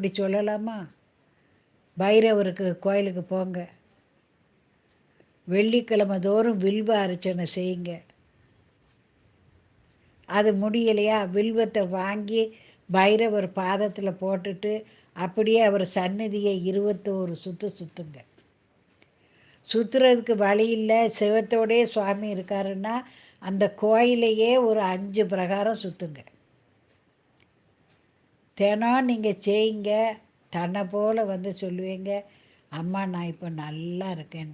அப்படி சொல்லலாமா? பைரவருக்கு கோயிலுக்கு போங்க. வெள்ளிக்கிழமை தோறும் வில்வ அர்ச்சனை செய்யுங்க. அது முடியலையா? வில்வத்தை வாங்கி பைரவர் பாதத்தில் போட்டுட்டு அப்படியே அவர் சந்நிதியை இருபத்தோரு சுற்று சுற்றுங்க சுற்றுறதுக்கு வழி இல்லை. சிவத்தோடே சுவாமி இருக்காருன்னா அந்த கோயிலையே ஒரு அஞ்சு பிரகாரம் சுற்றுங்க தினம் நீங்கள் செய்யுங்க. தன்னை போல் வந்து சொல்லுவீங்க. அம்மா நான் இப்போ நல்லா இருக்கேன்.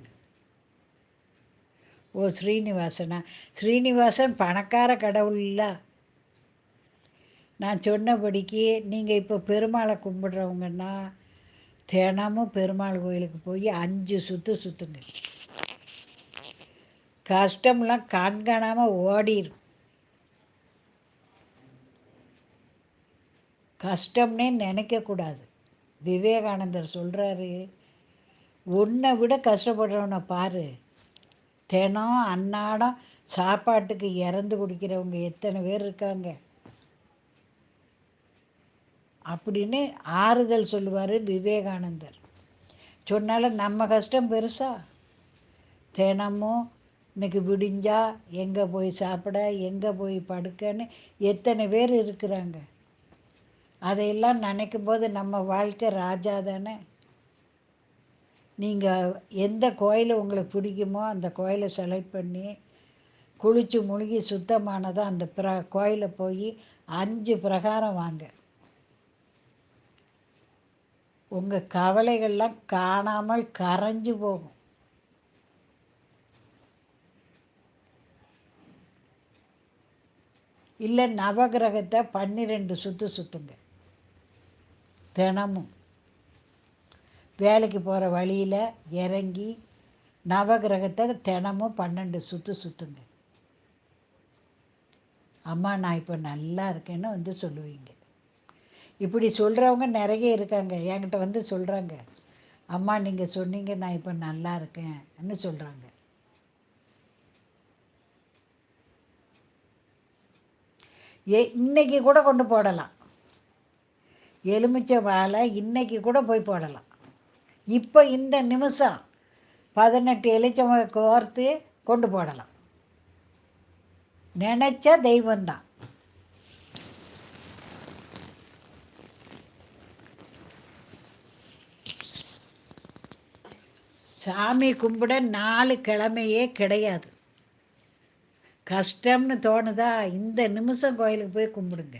ஓ ஸ்ரீனிவாசனா? ஸ்ரீனிவாசன் பணக்கார கடவுள் இல்லை. நான் சொன்னபடிக்கு நீங்கள் இப்போ பெருமாளை கும்பிட்றவங்கன்னா தினமும் பெருமாள் கோயிலுக்கு போய் அஞ்சு சுற்று சுற்றுங்க கஷ்டம்லாம் கண்காணாமல் ஓடிடும் கஷ்டம்னே நினைக்கக்கூடாது. விவேகானந்தர் சொல்கிறாரு உன்னை விட கஷ்டப்படுறவனை பாரு. தினம் அன்னாடம் சாப்பாட்டுக்கு இறந்து குடிக்கிறவங்க எத்தனை பேர் இருக்காங்க? அப்படின்னு ஆறுதல் சொல்லுவார் விவேகானந்தர். சொன்னாலும் நம்ம கஷ்டம் பெருசா? தினமும் இன்னைக்கு விடிஞ்சா எங்கே போய் சாப்பிட எங்கே போய் படுக்கன்னு எத்தனை பேர் இருக்கிறாங்க? அதையெல்லாம் நினைக்கும் போது நம்ம வாழ்க்கை ராஜா தானே? நீங்கள் எந்த கோயில் உங்களுக்கு பிடிக்குமோ அந்த கோயிலை செலக்ட் பண்ணி குளித்து முழுகி சுத்தமானதாக அந்த பிர கோயிலை போய் அஞ்சு பிரகாரம் வாங்க. உங்கள் கவலைகள்லாம் காணாமல் கரைஞ்சு போகும். இல்லை நவகிரகத்தை பன்னிரெண்டு சுற்று சுற்றுங்க தினமும் வேலைக்கு போகிற வழியில் இறங்கி நவகிரகத்தை தினமும் பன்னெண்டு சுற்று சுற்றுங்க அம்மா நான் இப்போ நல்லா இருக்கேன்னு வந்து சொல்லுவீங்க. இப்படி சொல்கிறவங்க நிறைய இருக்காங்க. என்கிட்ட வந்து சொல்கிறாங்க அம்மா நீங்கள் சொன்னீங்க நான் இப்போ நல்லா இருக்கேன்னு சொல்கிறாங்க ஏ இன்னைக்கு கூட கொண்டு போடலாம். எலுமிச்சை வாழை இன்றைக்கி கூட போய் போடலாம். இப்போ இந்த நிமிஷம் பதினெட்டு எலுச்சம் கோர்த்து கொண்டு போடலாம். நினச்சா தெய்வந்தான் சாமி கும்பிட நாலு கிழமையே கிடையாது. கஷ்டம்னு தோணுதா இந்த நிமிஷம் கோயிலுக்கு போய் கும்பிடுங்க.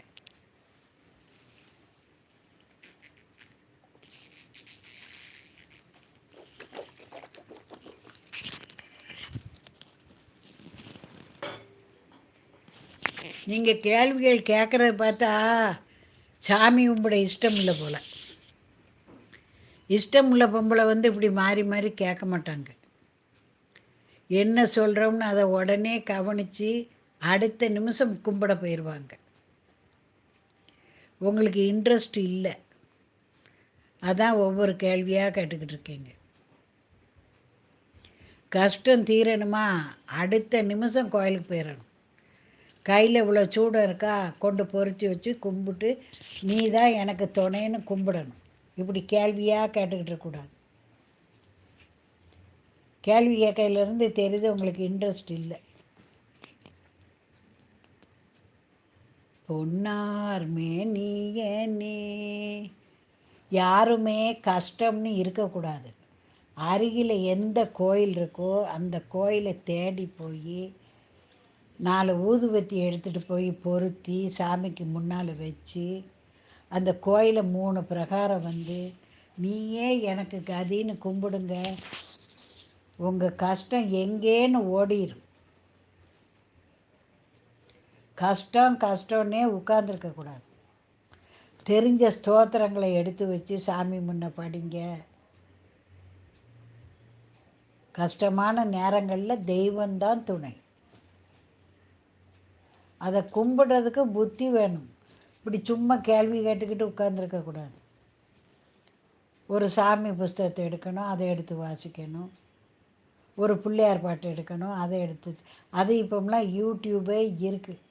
நீங்கள் கேள்விகள் கேட்குறத பார்த்தா சாமி கும்பிட இஷ்டம் இல்லை போல். இஷ்டம் உள்ள பொம்பளை வந்து இப்படி மாறி மாறி கேட்க மாட்டாங்க. என்ன சொல்கிறோம்னு அதை உடனே கவனித்து அடுத்த நிமிஷம் கும்பிட போயிடுவாங்க உங்களுக்கு இன்ட்ரெஸ்ட் இல்லை. அதான் ஒவ்வொரு கேள்வியாக கேட்டுக்கிட்டு இருக்கீங்க. கஷ்டம் தீரணுமா? அடுத்த நிமிஷம் கோயிலுக்கு போயிடணும். கையில் இவ்வளோ சூடம் இருக்கா? கொண்டு பொறிச்சு வச்சு கும்பிட்டு நீ தான் எனக்கு துணைன்னு கும்பிடணும். இப்படி கேள்வியாக கேட்டுக்கிட்டு இருக்கக்கூடாது. கேள்வி கேட்கையிலேருந்து தெரியுது உங்களுக்கு இன்ட்ரெஸ்ட் இல்லை. பொன்னார்மே நீ நீ யாருமே கஷ்டம்னு இருக்கக்கூடாது. அருகில் எந்த கோயில் இருக்கோ அந்த கோயிலை தேடி போய் நாலு ஊதுபத்தி எடுத்துகிட்டு போய் பொருத்தி சாமிக்கு முன்னால் வச்சு அந்த கோயிலை மூணு பிரகாரம் வந்து நீயே எனக்கு கதின்னு கும்பிடுங்க. உங்கள் கஷ்டம் எங்கேன்னு ஓடிடும் கஷ்டம் கஷ்டம்னே உட்காந்துருக்கக்கூடாது தெரிஞ்ச ஸ்தோத்திரங்களை எடுத்து வச்சு சாமி முன்ன படிங்க. கஷ்டமான நேரங்களில் தெய்வந்தான் துணை. அதை கும்பிடுறதுக்கு புத்தி வேணும். இப்படி சும்மா கேள்வி கேட்டுக்கிட்டு உட்காந்துருக்கக்கூடாது ஒரு சாமி புஸ்தகத்தை எடுக்கணும் அதை எடுத்து வாசிக்கணும். ஒரு பிள்ளையார் பாட்டு எடுக்கணும் அதை எடுத்து அது இப்போம்லாம் யூடியூபே இருக்குது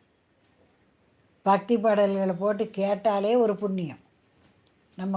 பக்தி பாடல்களை போட்டு கேட்டாலே ஒரு புண்ணியம். நம்ம